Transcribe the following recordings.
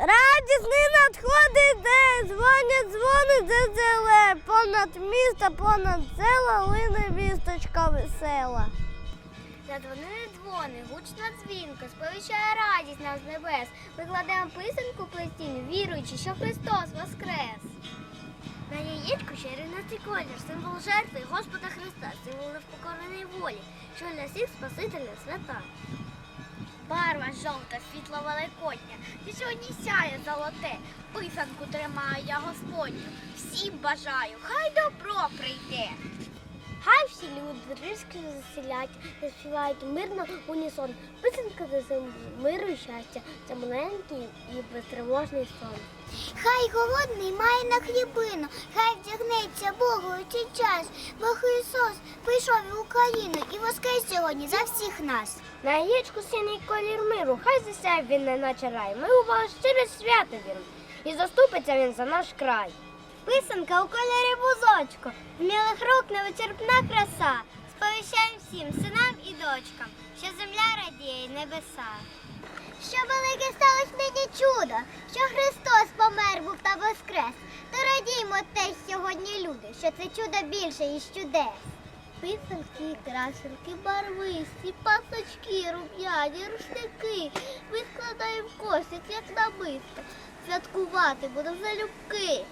Радісний надходить день, дзвонять дзвони дзеле, понад місто, понад села, лине вісточка весела. Задзвонили дзвони, гучна дзвінка, сповіщає радість нам з небес. Ми кладемо писанку плетінь, віруючи, що Христос воскрес. На яєчку червонатий колір, символ жертви Господа Христа, символ невпокореної волі, що для всіх Спасителя свята. Барва жовта, світло великодня, ти сьогодні сяє золоте, писанку тримаю я Господню. Всім бажаю, хай добро прийде. Хай всі люди ризки заселять, заспівають мирно унісон. Писанка за землю, миру і щастя, це маленький і безтривожний сон. Хай голодний має на хлібину, хай вдягнеться Богу у цей час, бо Христос прийшов в Україну і воскрес сьогодні за всіх нас. На яєчку синій колір миру, хай засяє він не наче рай. Ми у вас щире свято віримо, і заступиться він за наш край. Писанка у кольорі бузочку, вмілих рук невичерпна краса. Сповіщаємо всім синам і дочкам, що земля радіє небеса. Що велике сталося нині чудо, що Христос помер був та воскрес. То радіймо те сьогодні, люди, що це чудо більше, ніж чудес. Писанки, крашенки, барвисті, пасочки, рум'яні, рушники. Ми складаємо кошик, як намисто. Святкувати будемо залюбки.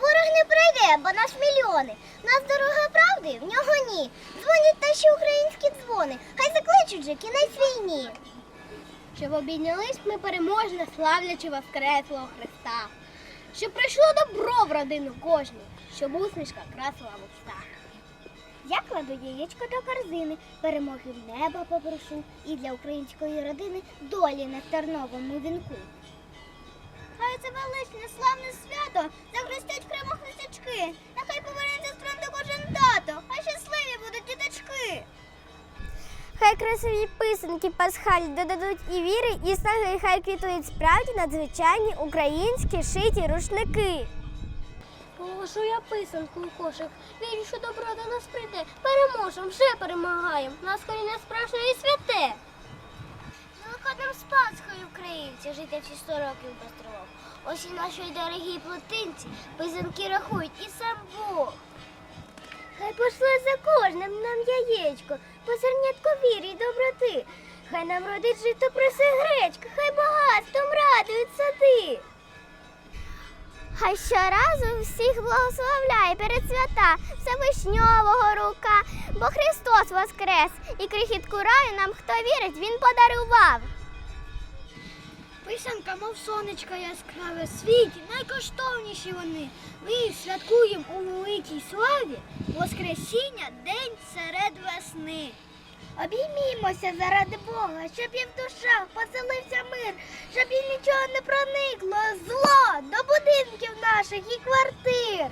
Ворог не прийде, бо нас мільйони. Нас дорога правди, в нього ні. Дзвонять наші українські дзвони, хай закличуть же кінець війні. Щоб обійнялись ми переможно, славлячи воскреслого Христа. Щоб прийшло добро в родину кожну, щоб усмішка красила в устах. Я кладу яєчко до корзини, перемоги в небо попрошу і для української родини долі на терновому вінку. Хай це величне, славне свято, захрестять Криму хрестячки, нехай повернеться з фронту кожен тато, хай щасливі будуть діточки. Хай красиві писанки пасхалі додадуть і віри, і снаги, хай квітують справді надзвичайні українські шиті рушники. Положу я писанку у кошик, вірю, що добро до нас прийде. Переможемо, вже перемагаємо. Нас коріння справжнє і святе. Великодним з Пасхою українці, жити всі сто років тривог. Ось і нашої дорогій плотинці писанки рахують і сам Бог. Хай пошле за кожним нам яєчко, по зернятку вірі й доброти. Хай нам родить жито проси гречка, хай багатством радують сади. Хай щоразу всіх благословляє перед свята Всевишньового рука, бо Христос воскрес, і крихітку раю нам, хто вірить, Він подарував. Писанка, мов сонечка яскраве світі, найкоштовніші вони. Ми їх святкуємо у великій славі, Воскресіння день серед весни. Обіймімося заради Бога, щоб і в душах поселився мир, щоб і нічого не проникло зло до будинків наших і квартир.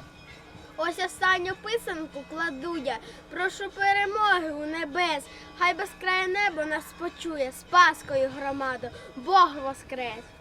Ось останню писанку кладу я, прошу перемоги у небес, хай безкрає небо нас почує, з Паскою громаду, Бог воскрес!